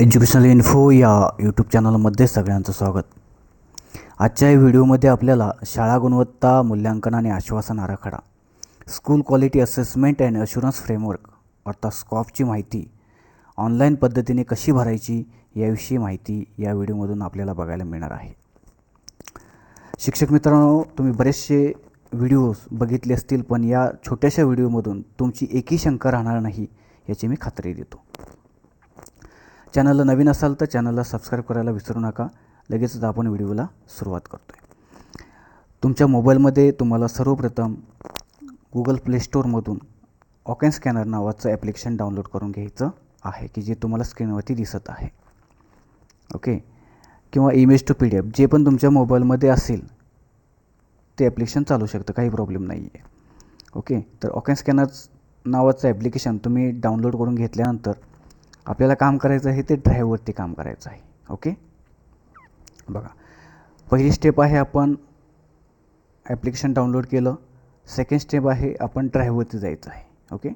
Educational info या YouTube चॅनलमध्ये सगळ्यांचं स्वागत. आजच्या या व्हिडिओमध्ये आपल्याला शाळा गुणवत्ता मूल्यांकन आणि आश्वासन आराखडा school quality assessment and assurance framework अर्थात स्कॉफची माहिती ऑनलाईन पद्धतीने कशी भरायची याविषयी माहिती या व्हिडिओमधून आपल्याला बघायला मिळणार आहे. शिक्षक मित्रांनो तुम्ही बरेचसे व्हिडिओज बघितले असतील पण या छोट्याशा व्हिडिओमधून तुमची एकही शंका राहणार नाही याची मी खात्री देतो. चॅनलला नवीन असाल तर चॅनलला सबस्क्राईब करायला विसरू नका. लगेचच आपण व्हिडिओला सुरुवात करतो आहे तुमच्या मोबाईलमध्ये तुम्हाला सर्वप्रथम गुगल प्ले स्टोअरमधून ऑकेन स्कॅनर नावाचं ॲप्लिकेशन डाउनलोड करून घ्यायचं आहे की जे तुम्हाला स्क्रीनवरती दिसत आहे. ओके किंवा image to P D F जे पण तुमच्या मोबाईलमध्ये असेल ते ॲप्लिकेशन चालू शकतं काही प्रॉब्लेम नाही आहे ओके तर ऑकेन स्कॅनर नावाचं ॲप्लिकेशन तुम्ही डाउनलोड करून घेतल्यानंतर आपल्याला काम करायचं आहे ते ड्राईव्हवरती काम करायचं आहे. ओके बघा. पहिली स्टेप आहे आपण ॲप्लिकेशन डाउनलोड केलं. सेकंड स्टेप आहे आपण ड्राईव्हवरती जायचं आहे. ओके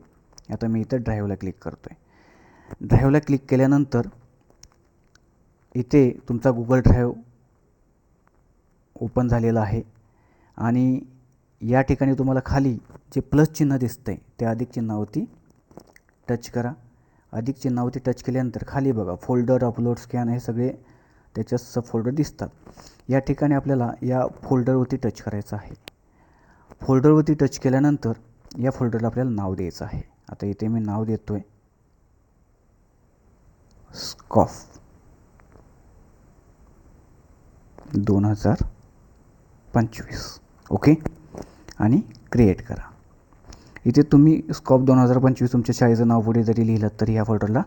आता मी इथं ड्राईव्हला क्लिक करतो आहे ड्राईव्हला क्लिक केल्यानंतर इथे तुमचा गुगल ड्राईव्ह ओपन झालेला आहे. आणि या ठिकाणी तुम्हाला खाली जे प्लस चिन्ह दिसतं आहे त्या अधिक चिन्हावरती टच करा. अधिक चिन्हावरती टच केल्यानंतर खाली बघा फोल्डर अपलोड स्कॅन हे सगळे त्याच्यात सब फोल्डर दिसतात. या ठिकाणी आपल्याला या फोल्डरवरती टच करायचं आहे. फोल्डरवरती टच केल्यानंतर या फोल्डरला आपल्याला नाव द्यायचं आहे. आता इथे मी नाव देतो आहे स्कॉफ दोन हजार पंचवीस. ओके आणि क्रिएट करा. इथे तुम्ही स्कॉप दोन हजार पंचवीस तुमच्या शाळेचं नाव पुढे जरी लिहिलं तरी ह्या फोल्डरला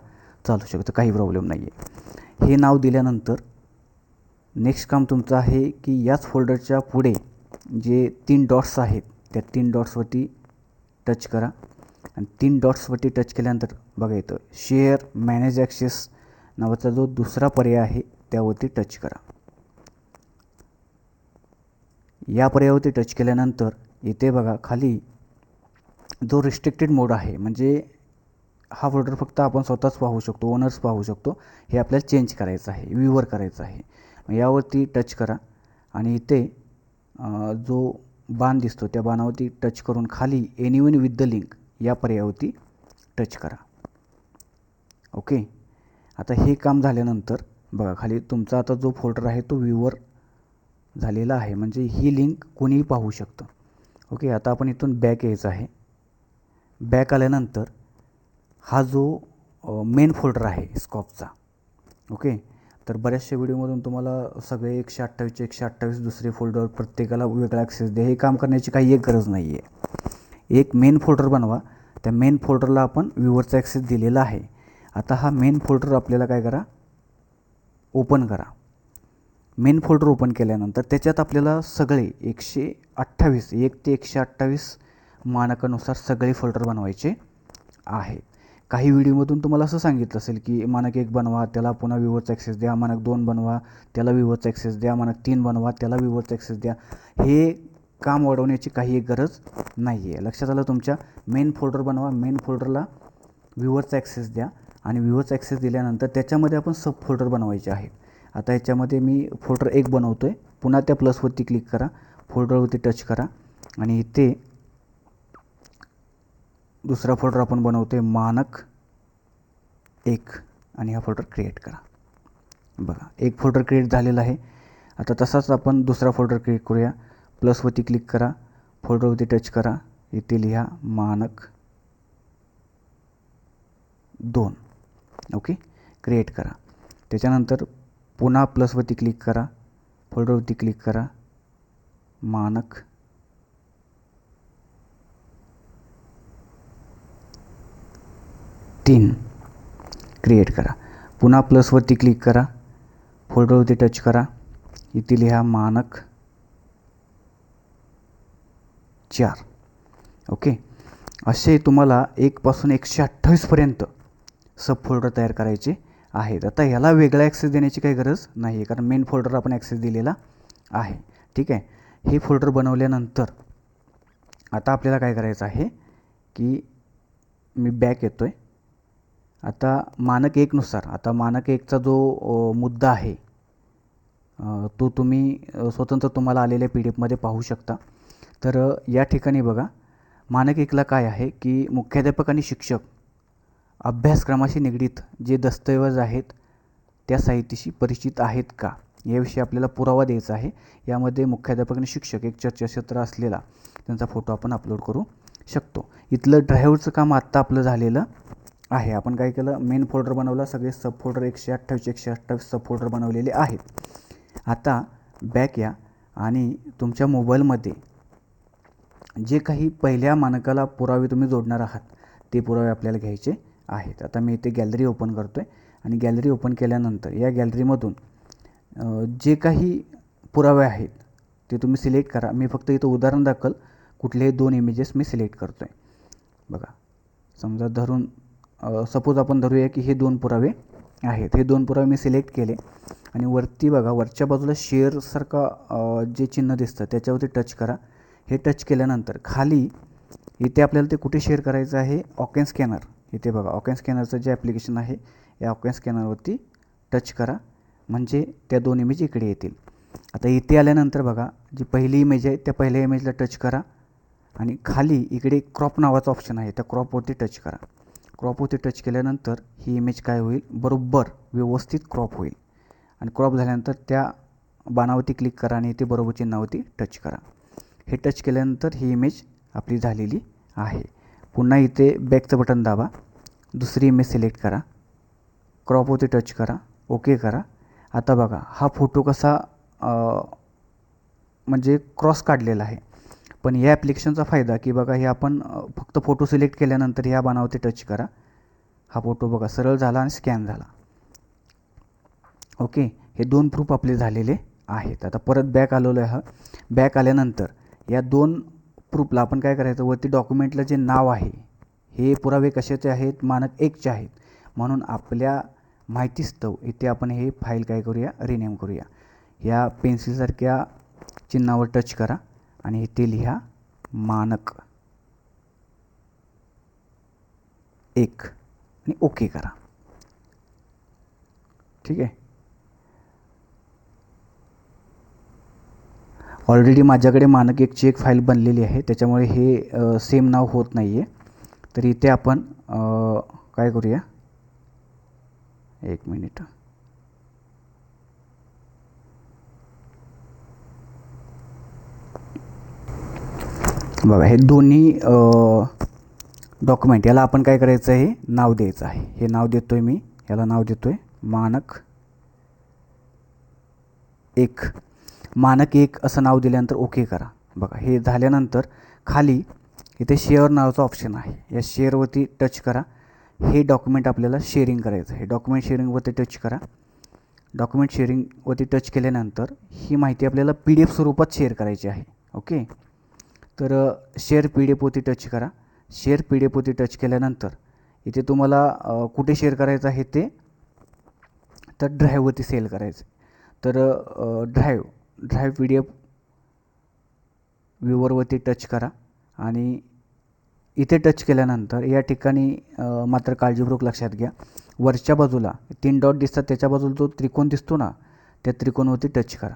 चालू शकतं. काही प्रॉब्लेम नाही आहे हे नाव दिल्यानंतर नेक्स्ट काम तुमचं आहे की याच फोल्डरच्या पुढे जे तीन डॉट्स आहेत त्या तीन डॉट्सवरती टच करा. आणि तीन डॉट्सवरती टच केल्यानंतर बघा येतं शेअर मॅनेज ॲक्सेस नावाचा जो दुसरा पर्याय आहे त्यावरती टच करा. या पर्यायावरती टच केल्यानंतर इथे बघा खाली जो रिस्ट्रिक्टेड मोड आहे म्हणजे हा फोल्डर फक्त आपण स्वतःच पाहू शकतो ओनर्स पाहू शकतो हे आपल्याला चेंज करायचं आहे व्ह्यूवर करायचं आहे. यावरती टच करा आणि इथे जो बाण दिसतो त्या बाणावरती टच करून खाली एनिवन विथ द लिंक या पर्यायावरती टच करा. ओके आता हे काम झाल्यानंतर बघा खाली तुमचा आता जो फोल्डर आहे तो व्ह्यूवर झालेला आहे. म्हणजे ही लिंक कोणीही पाहू शकतं. ओके आता आपण इथून बॅक यायचं आहे. बॅक आल्यानंतर हा जो मेन फोल्डर आहे स्कॉपचा ओके तर बऱ्याचशा व्हिडिओमधून तुम्हाला सगळे एकशे अठ्ठावीसचे एकशे अठ्ठावीस दुसरे फोल्डर प्रत्येकाला वेगळा ॲक्सेस द्या हे काम करण्याची काही एक गरज नाही आहे एक मेन फोल्डर बनवा. त्या मेन फोल्डरला आपण व्ह्यूवरचा ॲक्सेस दिलेला आहे. आता हा मेन फोल्डर आपल्याला काय करा? ओपन करा. मेन फोल्डर ओपन केल्यानंतर त्याच्यात आपल्याला सगळे एकशे अठ्ठावीस एक ते एकशे अठ्ठावीस मानकानुसार सगळे फोल्डर बनवायचे आहे. काही व्हिडिओमधून तुम्हाला असं सांगितलं असेल की मानक एक बनवा त्याला पुन्हा विवोचा ॲक्सेस द्या मानक दोन बनवा त्याला विवोचा ॲक्सेस द्या मानक तीन बनवा त्याला विवोचा ॲक्सेस द्या. हे काम वाढवण्याची काही एक गरज नाही आहे लक्षात आलं तुमच्या? मेन फोल्डर बनवा मेन फोल्डरला विवोचा ॲक्सेस द्या आणि विवोचा ॲक्सेस दिल्यानंतर त्याच्यामध्ये आपण सब फोल्डर बनवायचे आहे. आता याच्यामध्ये मी फोल्डर एक बनवतो आहे पुन्हा त्या प्लसवरती क्लिक करा फोल्डरवरती टच करा आणि इथे दुसरा फोल्डर आपण बनवतो आहे मानक एक. आणि हा फोल्डर क्रिएट करा. बघा एक फोल्डर क्रिएट झालेला आहे. आता तसाच आपण दुसरा फोल्डर क्रिएट करूया. प्लसवरती क्लिक करा. फोल्डरवरती टच करा. इथे लिहा मानक दोन. ओके क्रिएट करा. त्याच्यानंतर पुन्हा प्लसवरती क्लिक करा. फोल्डरवरती क्लिक करा. मानक तीन. क्रिएट करा. पुन्हा प्लसवरती क्लिक करा. फोल्डरवरती टच करा. इथे लिहा मानक चार. ओके असे तुम्हाला एकपासून एकशे अठ्ठावीसपर्यंत सब फोल्डर तयार करायचे आहेत. आता ह्याला वेगळा ॲक्सेस देण्याची काही गरज नाही आहे कारण मेन फोल्डर आपण ॲक्सेस दिलेला आहे. ठीक आहे? हे फोल्डर बनवल्यानंतर आता आपल्याला काय करायचं आहे की मी बॅक येतो आहे आता मानक एकनुसार आता मानक एकचा जो मुद्दा आहे तो तुम्ही स्वतंत्र तुम्हाला आलेल्या पी डी एफमध्ये पाहू शकता. तर या ठिकाणी बघा मानक एकला काय आहे की मुख्याध्यापक आणि शिक्षक अभ्यासक्रमाशी निगडीत जे दस्तऐवज आहेत त्या साहित्याशी परिचित आहेत का? याविषयी आपल्याला पुरावा द्यायचा आहे. यामध्ये मुख्याध्यापक आणि शिक्षक एक चर्चाक्षेत्र असलेला त्यांचा फोटो आपण अपलोड करू शकतो. इथलं ड्रायव्हरचं काम आत्ता आपलं झालेलं आहे. आपण काय केलं? मेन फोल्डर बनवला. सगळे सब फोल्डर एकशे अठ्ठावीस एकशे अठ्ठावीस सब फोल्डर बनवलेले आहेत. आता बॅक या आणि तुमच्या मोबाईलमध्ये जे काही पहिल्या मानकाला पुरावे तुम्ही जोडणार आहात ते पुरावे आपल्याला घ्यायचे आहेत. आता मी इथे गॅलरी ओपन करतो आहे आणि गॅलरी ओपन केल्यानंतर या गॅलरीमधून जे काही पुरावे आहेत ते तुम्ही सिलेक्ट करा. मी फक्त इथं उदाहरण दाखल. कुठलेही दोन इमेजेस मी सिलेक्ट करतो आहे बघा. समजा धरून सपोज आपण धरूया की हे दोन पुरावे आहेत. हे दोन पुरावे मी सिलेक्ट केले. आणि वरती बघा वरच्या बाजूला शेअरसारखा जे चिन्ह दिसतं त्याच्यावरती टच करा. हे टच केल्यानंतर खाली इथे आपल्याला ते कुठे शेअर करायचं आहे? ऑकेन स्कॅनर इथे बघा ऑकेन स्कॅनरचं जे ॲप्लिकेशन आहे या ऑकेन स्कॅनरवरती टच करा. म्हणजे त्या दोन इमेज इकडे येतील. आता इथे आल्यानंतर बघा जी पहिली इमेज आहे त्या पहिल्या इमेजला टच करा. आणि खाली इकडे क्रॉप नावाचा ऑप्शन आहे त्या क्रॉपवरती टच करा. क्रॉपवरती टच केल्यानंतर ही इमेज काय होईल? बरोबर व्यवस्थित क्रॉप होईल. आणि क्रॉप झाल्यानंतर त्या बाणावरती क्लिक करा आणि इथे बरोबर चिन्हावरती टच करा. हे टच केल्यानंतर ही इमेज आपली झालेली आहे. पुन्हा इथे बॅकचं बटन दाबा. दुसरी इमेज सिलेक्ट करा. क्रॉपवरती टच करा. ओके करा. आता बघा हा फोटो कसा म्हणजे क्रॉस काढलेला आहे. पण या ॲप्लिकेशनचा फायदा की बघा हे आपण फक्त फोटो सिलेक्ट केल्यानंतर ह्या बाणावरती टच करा. हा फोटो बघा सरळ झाला आणि स्कॅन झाला. ओके हे दोन प्रूफ आपले झालेले आहेत. आता परत बॅक आलेलो आहे बॅक आल्यानंतर या दोन प्रूफला आपण काय करायचं? वरती डॉक्युमेंटला जे नाव आहे हे पुरावे कशाचे आहेत? मानक एकचे आहेत. म्हणून आपल्या माहितीस्तव इथे आपण हे फाईल काय करूया? रिनेम करूया. या पेन्सिलसारख्या चिन्हावर टच करा. आणि इथे लिहा मानक. एक. आणि ओके करा. ठीक आहे? ऑलरेडी माझ्याकडे मानक एकची एक फाईल बनलेली आहे. त्याच्यामुळे हे सेम नाव होत नाही आहे तर इथे आपण काय करूया? एक मिनिट बघा हे दोन्ही डॉक्युमेंट याला आपण काय करायचं आहे? नाव द्यायचं आहे. हे नाव देतो आहे मी. याला नाव देतो आहे मानक एक. मानक एक असं नाव दिल्यानंतर ओके करा. बघा हे झाल्यानंतर खाली इथे शेअर नावाचं ऑप्शन आहे. या शेअरवरती टच करा. हे डॉक्युमेंट आपल्याला शेअरिंग करायचं आहे. डॉक्युमेंट शेअरिंगवरती टच करा. डॉक्युमेंट शेअरिंगवरती टच केल्यानंतर ही माहिती आपल्याला पी डी एफ स्वरूपात शेअर करायची आहे. ओके तर शेअर पी डी एफवरती टच करा. शेअर पी डी एफवरती टच केल्यानंतर इथे तुम्हाला कुठे शेअर करायचं आहे ते तर ड्राईव्हवरती सेल करायचं तर drive drive P D F व्ह्यूवरवरती touch करा आणि इथे टच केल्यानंतर या ठिकाणी मात्र काळजीपूर्वक लक्षात घ्या. वरच्या बाजूला तीन डॉट दिसतात त्याच्या बाजूला जो त्रिकोण दिसतो ना त्या त्रिकोणावरती टच करा.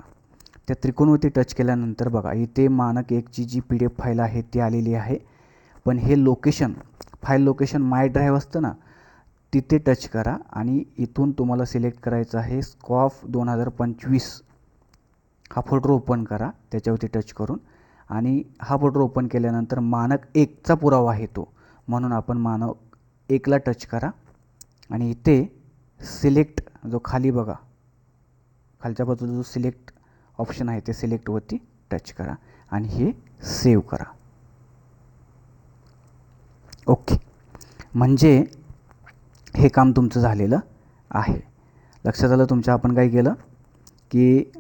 त्या त्रिकोणवरती टच केल्यानंतर बघा इथे मानक एकची जी पी डी एफ फाईल आहे ती आलेली आहे. पण हे location file location my drive असतं ना तिथे टच करा आणि इथून तुम्हाला सिलेक्ट करायचं आहे स्कॉफ दोन हजार पंचवीस. हा फोटो ओपन करा त्याच्यावरती टच करून. आणि हा फोटो ओपन केल्यानंतर मानक एकचा पुरावा आहे तो. म्हणून आपण मानक एकला टच करा. आणि इथे सिलेक्ट जो खाली बघा खालच्या बाजूला जो सिलेक्ट ऑप्शन आहे ते सिलेक्टवरती टच करा आणि हे सेव्ह करा. ओके. म्हणजे हे काम तुमचं झालेलं आहे. लक्षात आलं तुमच्या आपण काय केलं? की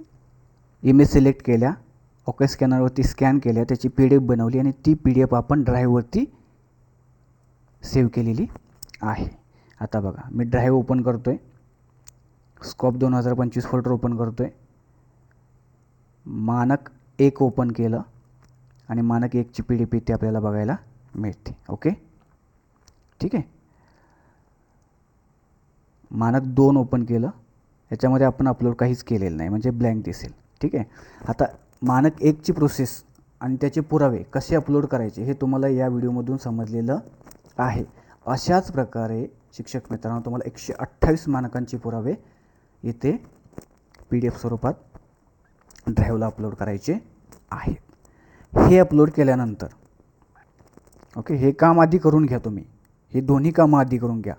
इमेज सिलेक्ट केल्या ओके स्कॅनरवरती स्कॅन केल्या त्याची पी डी एफ बनवली आणि ती पी डी एफ आपण ड्राईव्हवरती सेव्ह केलेली आहे. आता बघा मी ड्राईव्ह ओपन करतो आहे स्कॉप दोन हजार पंचवीस फोल्डर ओपन करतो आहे मानक एक ओपन केलं आणि मानक एकची पी डी पी ती आपल्याला बघायला मिळते. ओके ठीक? आहे मानक दोन ओपन केलं. याच्यामध्ये आपण अपलोड काहीच केलेलं नाही. म्हणजे ब्लँक दिसेल. ठीक? आहे आता मानक एकची प्रोसेस आणि त्याचे पुरावे कसे अपलोड करायचे हे तुम्हाला या व्हिडिओमधून समजलेलं आहे. अशाच प्रकारे शिक्षक मित्रांनो तुम्हाला एकशे अठ्ठावीस मानकांचे पुरावे इथे पी डी एफ स्वरूपात ड्राईव्हला अपलोड करायचे आहेत हे अपलोड केल्यानंतर ओके हे काम आधी करून घ्या तुम्ही. हे दोन्ही कामं आधी करून घ्या.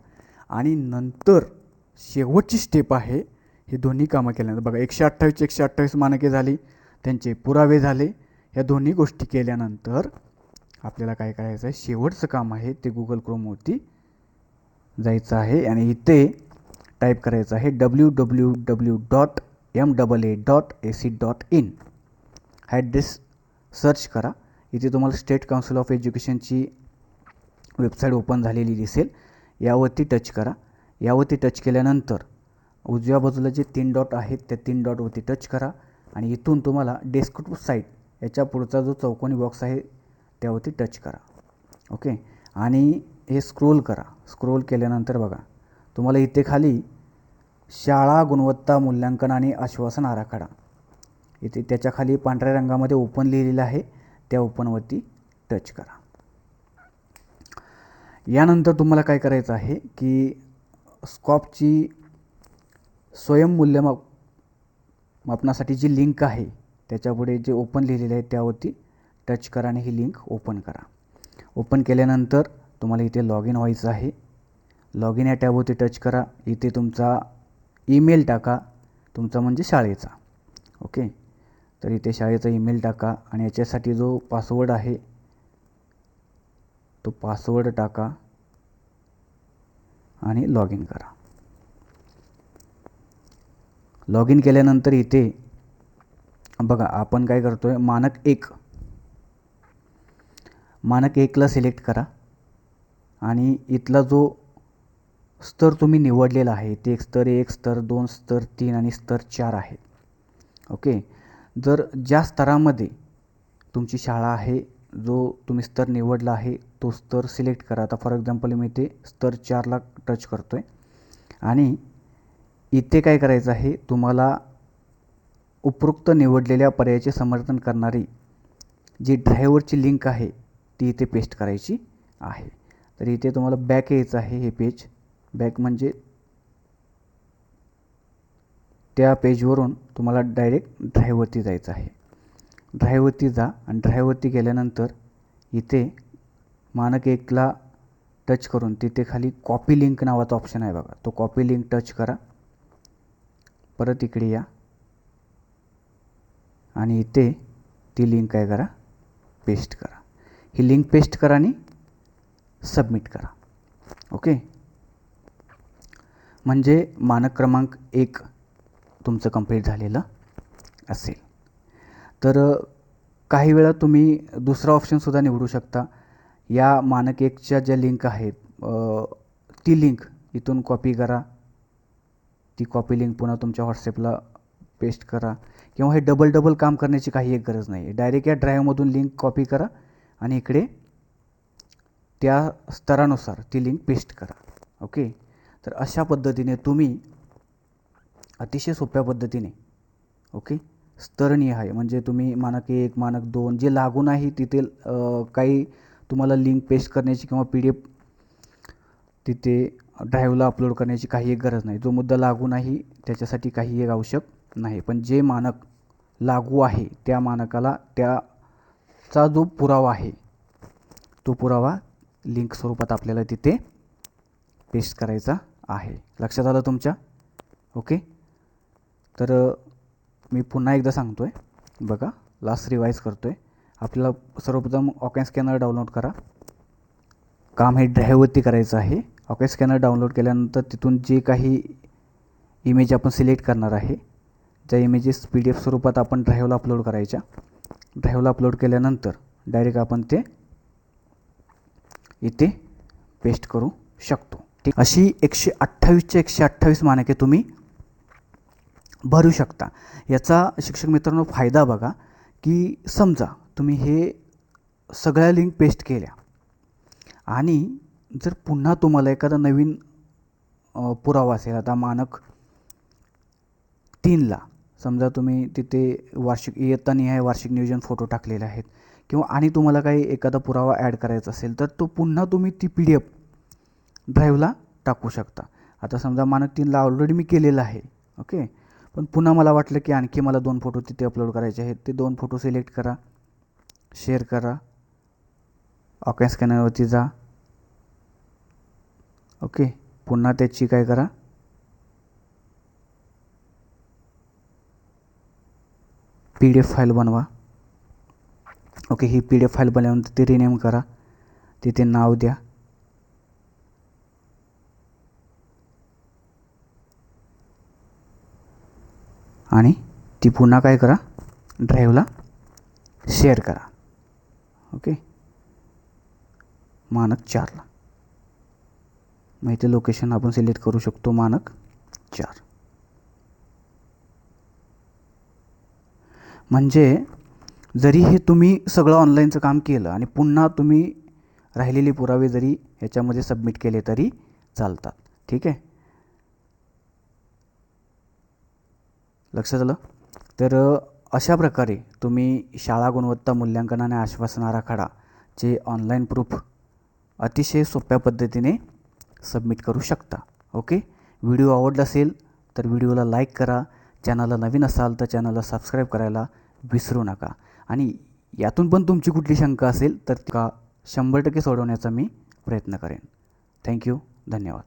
आणि नंतर शेवटची स्टेप आहे हे दोन्ही कामं केल्यानंतर. बघा एकशे अठ्ठावीस एकशे अठ्ठावीस मानके झाली त्यांचे पुरावे झाले. ह्या दोन्ही गोष्टी केल्यानंतर आपल्याला काय करायचं आहे? शेवटचं काम आहे ते गुगल क्रोमवरती जायचं आहे. आणि इथे टाईप करायचं आहे W W W dot A dot A C dot in हा ॲड्रेस सर्च करा. इथे तुम्हाला स्टेट काउन्सिल ऑफ एज्युकेशनची वेबसाईट ओपन झालेली दिसेल. यावरती टच करा. यावरती टच केल्यानंतर उजव्या बाजूला जे तीन डॉट आहेत त्या तीन डॉटवरती टच करा. आणि इथून तुम्हाला डेस्कटॉप साईट याच्या पुढचा जो चौकोनी बॉक्स आहे त्यावरती टच करा. ओके आणि हे स्क्रोल करा. स्क्रोल केल्यानंतर बघा तुम्हाला इथे खाली शाळा गुणवत्ता मूल्यांकन आणि आश्वासन आराखडा. इथे त्याच्याखाली पांढऱ्या रंगामध्ये ओपन लिहिलेलं आहे. त्या ओपनवरती टच करा. यानंतर तुम्हाला काय करायचं आहे की स्कॉपची स्वयंमूल्यमाप मापनासाठी जी लिंक आहे त्याच्यापुढे जे ओपन लिहिलेले आहे त्यावरती टच करा आणि ही लिंक ओपन करा. ओपन केल्यानंतर तुम्हाला इथे लॉग इन व्हायचं आहे. लॉग इन या टॅबवरती टच करा. इथे तुमचा ईमेल टाका तुमचा म्हणजे शाळेचा. ओके? तर इथे शाळेचा ईमेल टाका आणि याच्यासाठी जो पासवर्ड आहे तो पासवर्ड टाका आणि लॉग इन करा. लॉग इन केल्यानंतर इथे बघा आपण काय करतो आहे मानक एक. मानक एकला सिलेक्ट करा आणि इथला जो स्तर तुम्ही निवडलेला आहे ते एक स्तर एक स्तर दोन स्तर तीन आणि स्तर चार आहे. ओके? जर ज्या स्तरामध्ये तुमची शाळा आहे जो तुम्ही स्तर निवडला आहे तो स्तर सिलेक्ट करा. आता फॉर एक्झाम्पल मी ते स्तर चारला टच करतो आहे आणि इथे काय करायचं आहे तुम्हाला उपरोक्त निवडलेल्या पर्यायाचे समर्थन करणारी जी ड्रायव्हरची लिंक आहे ती इथे पेस्ट करायची आहे. तर इथे तुम्हाला बॅक यायचं आहे हे पेज. बॅक म्हणजे त्या पेजवरून तुम्हाला डायरेक्ट ड्राईव्हवरती जायचं आहे. ड्राईव्हवरती जा आणि ड्राईव्हवरती गेल्यानंतर इथे मानक एकला टच करून तिथे खाली कॉपी लिंक नावाचा ऑप्शन आहे बघा. तो कॉपी लिंक टच करा. परत इकडे या. आणि इथे ती लिंक काय करा? पेस्ट करा. ही लिंक पेस्ट करा आणि सबमिट करा. ओके म्हणजे मानक क्रमांक एक तुमचं कंप्लीट झालेलं असेल. तर काही वेळा तुम्ही दुसरा ऑप्शनसुद्धा निवडू शकता. या मानक एकच्या ज्या लिंक आहेत ती लिंक इथून कॉपी करा. ती कॉपी लिंक पुन्हा तुमच्या व्हॉट्सॲपला पेस्ट करा. किंवा हे डबल डबल काम करण्याची काही एक गरज नाही आहे डायरेक्ट या ड्राईव्हमधून लिंक कॉपी करा आणि इकडे त्या स्तरानुसार ती लिंक पेस्ट करा. ओके तर अशा पद्धतीने तुम्ही अतिशय सोप्या पद्धतीने ओके? स्तरणीय आहे. म्हणजे तुम्ही मानक एक मानक दोन जे लागून आहे तिथे काही तुम्हाला लिंक पेस्ट करण्याची किंवा पी डी एफ तिथे ड्राईव्हला अपलोड करण्याची काही एक गरज नाही. जो मुद्दा लागू नाही त्याच्यासाठी काही एक आवश्यक नाही. पण जे मानक लागू आहे त्या मानकाला त्याचा जो पुरावा आहे तो पुरावा लिंक स्वरूपात आपल्याला तिथे पेस्ट करायचा आहे. लक्षात आलं तुमच्या? ओके तर मी पुन्हा एकदा सांगतो आहे बघा लास्ट रिवाईज करतो आहे आपल्याला सर्वप्रथम ऑकॅन स्कॅनर डाउनलोड करा. काम हे ड्राईव्हवरती करायचं आहे. ऑकॅन स्कॅनर डाउनलोड केल्यानंतर तिथून जे काही इमेज आपण सिलेक्ट करणार आहे ज्या इमेजेस पी डी एफ स्वरूपात आपण ड्राईव्हला अपलोड करायच्या. ड्राईव्हला अपलोड केल्यानंतर डायरेक्ट आपण ते इथे पेस्ट करू शकतो. ठीक? अशी एकशे अठ्ठावीसचे एकशे अठ्ठावीस मानके तुम्ही भरू शकता. याचा शिक्षक मित्रांनो फायदा बघा की समजा तुम्ही हे सगळ्या लिंक पेस्ट केल्या आणि जर पुन्हा तुम्हाला एखादा नवीन पुरावा असेल आता मानक तीनला समजा तुम्ही तिथे वार्षिक इयत्तानिहाय वार्षिक नियोजन फोटो टाकलेले आहेत किंवा आणि तुम्हाला काही एखादा पुरावा ॲड करायचा असेल तर तो पुन्हा तुम्ही ती पी डी एफ ड्राईव्हला टाकू शकता. आता समजा मानक तीनला ऑलरेडी मी केलेलं आहे ओके पण पुन्हा मला वाटलं की आणखी मला दोन फोटो तिथे अपलोड करायचे आहेत. ते दोन फोटो सिलेक्ट करा शेअर करा ऑकॅन स्कॅनरवरती जा ओके पुन्हा त्याची काय करा? पी डी एफ फाईल बनवा ओके ही पी डी एफ फाईल बनल्यानंतर ती रिनेम करा. तिथे नाव द्या. आणि ती पुन्हा काय करा? ड्राईव्हला शेअर करा. ओके मानक चारला मग इथे लोकेशन आपण सिलेक्ट करू शकतो मानक चार. म्हणजे जरी हे तुम्ही सगळं ऑनलाईनचं काम केलं आणि पुन्हा तुम्ही राहिलेले पुरावे जरी ह्याच्यामध्ये सबमिट केले तरी चालतात. ठीक आहे? लक्षात आलं? तर अशा प्रकारे तुम्ही शाळा गुणवत्ता मूल्यांकन आणि आश्वासन आराखडा जे ऑनलाईन प्रूफ अतिशय सोप्या पद्धतीने सबमिट करू शकता. ओके? व्हिडिओ आवडला असेल तर व्हिडिओला लाईक करा. चॅनलला नवीन असाल तर चॅनलला सबस्क्राईब करायला विसरू नका. आणि यातून पण तुमची कुठली शंका असेल तर का शंभर टक्के सोडवण्याचा मी प्रयत्न करेन. थँक्यू. धन्यवाद.